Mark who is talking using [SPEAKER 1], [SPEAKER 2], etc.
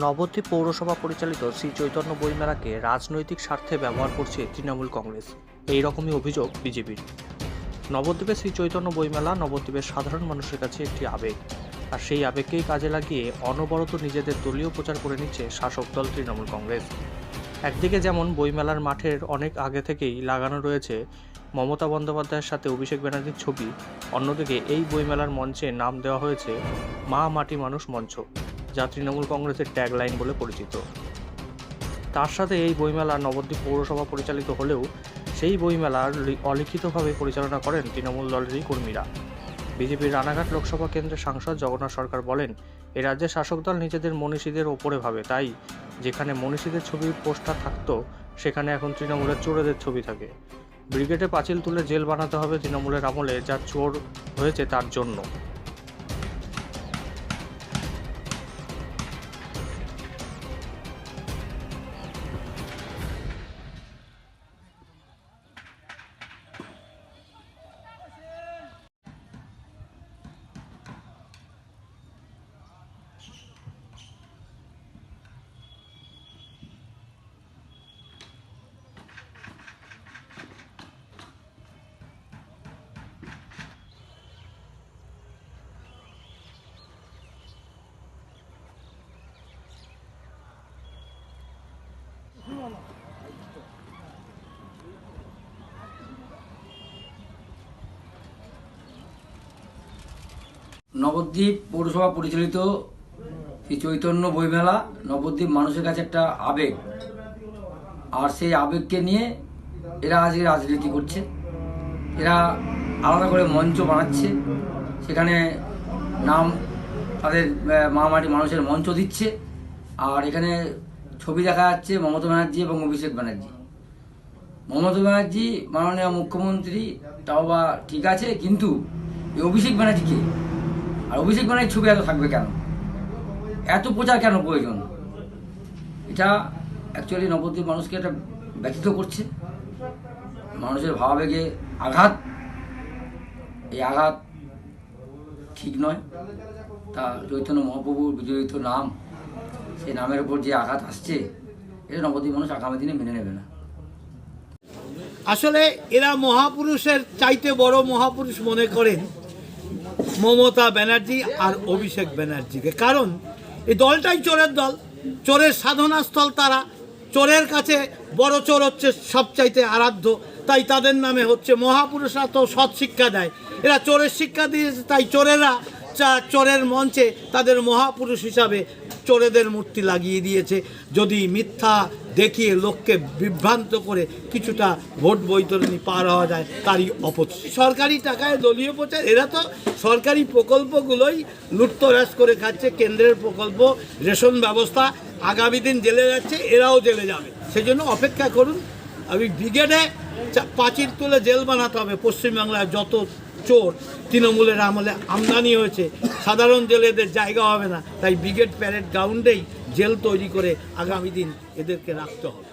[SPEAKER 1] নবদ্বীপ পৌরসভা পরিচালিত শ্রী চৈতন্য বইমেলাকে রাজনৈতিক স্বার্থে ব্যবহার করছে তৃণমূল কংগ্রেস। এই রকমই অভিযোগ বিজেপির। নবদ্বীপে শ্রী চৈতন্য বইমেলা নবদ্বীপের সাধারণ মানুষের কাছে একটি আবেগ। আর সেই আবেগকেই কাজে লাগিয়ে অনবরত নিজেদের দলীয় প্রচার করে নিচ্ছে শাসক দল তৃণমূল কংগ্রেস। একদিকে যেমন বইমেলার মাঠের অনেক আগে থেকেই লাগানো রয়েছে মমতা বন্দ্যোপাধ্যায়ের সাথে অভিষেক ব্যানার্জির ছবি, অন্যদিকে এই বইমেলার মঞ্চে নাম দেওয়া হয়েছে মা মাটি মানুষ মঞ্চ। যা তৃণমূল কংগ্রেসের ট্যাগ লাইন বলে পরিচিত। তার সাথে এই বইমেলা নবদ্বীপ পৌরসভা পরিচালিত হলেও সেই বইমেলা লি- অলিখিতভাবে পরিচালনা করেন তৃণমূল দলেরই কর্মীরা। বিজেপির রানাঘাট লোকসভা কেন্দ্রের সাংসদ জগন্নাথ সরকার বলেন, এ রাজ্যের শাসক দল নিজেদের মনীষীদের ওপরে ভাবে, তাই যেখানে মনীষীদের ছবির পোস্টার থাকতো, সেখানে এখন তৃণমূলের চোরেদের ছবি থাকে। ব্রিগেডে পাঁচিল তুলে জেল বানাতে হবে তৃণমূলের আমলে, যা চোর হয়েছে তার জন্য।
[SPEAKER 2] নবদ্বীপ পৌরসভা পরিচালিত শ্রী চৈতন্য বইমেলা, নবদ্বীপ মানুষের কাছে একটা আবেগ। আর সেই আবেগকে নিয়ে এরা আজকে রাজনীতি করছে। এরা আলাদা করে মঞ্চ বানাচ্ছে। সেখানে নাম তাদের মহামারী মানুষের মঞ্চ দিচ্ছে। আর এখানে ছবি দেখা যাচ্ছে মমতা ব্যানার্জি এবং অভিষেক ব্যানার্জি। মমতা ব্যানার্জি, মাননীয় মুখ্যমন্ত্রী, তাও বা ঠিক আছে, কিন্তু এই অভিষেক ব্যানার্জি কে আর অভিষেক ব্যানার্জির ছবি এত থাকবে কেন? এত প্রচার কেন প্রয়োজন? এটা অ্যাকচুয়ালি নবদ্বীপ মানুষকে এটা ব্যথিত করছে। মানুষের ভাবাবেগে আঘাত। এই আঘাত ঠিক নয়। তা চৈতন্য মহাপ্রভুর বিজড়িত নাম সেই নামের উপর যে আঘাত আসছে, এটা নবদ্বীপ মানুষ আগামী দিনে মেনে নেবে না।
[SPEAKER 3] আসলে এরা মহাপুরুষের চাইতে বড় মহাপুরুষ মনে করেন মমতা ব্যানার্জি আর অভিষেক ব্যানার্জিকে। কারণ এই দলটাই চোরের দল। চোরের সাধনাস্থল তারা। চোরের কাছে বড় চোর হচ্ছে সবচাইতে আরাধ্য। তাই তাদের নামে হচ্ছে মহাপুরুষরা তো সৎ শিক্ষা দেয়। এরা চোরের শিক্ষা দিয়েছে তাই চোরেরা চোরের মঞ্চে তাদের মহাপুরুষ হিসাবে চোরেদের মূর্তি লাগিয়ে দিয়েছে। যদি মিথ্যা দেখিয়ে লোককে বিভ্রান্ত করে কিছুটা ভোট বৈতরণী পার হওয়া যায়, তারই অপচয় সরকারি টাকায় দলীয় প্রচার, এরা তো সরকারি প্রকল্পগুলোই লুটতরাস করে খাচ্ছে, কেন্দ্রের প্রকল্প, রেশন ব্যবস্থা, আগামী দিন জেলে যাচ্ছে, এরাও জেলে যাবে। সেজন্য অপেক্ষা করুন। আমি ব্রিগেডে পাঁচিল তুলে জেল বানাতে হবে। পশ্চিমবাংলায় যত চোর তৃণমূলের আমলে আমদানি হয়েছে। সাধারণ জেলেদের জায়গা হবে না। তাই ব্রিগেড প্যারেড গ্রাউন্ডেই জেল তৈরি করে আগামী দিন এদেরকে রাখতে হবে।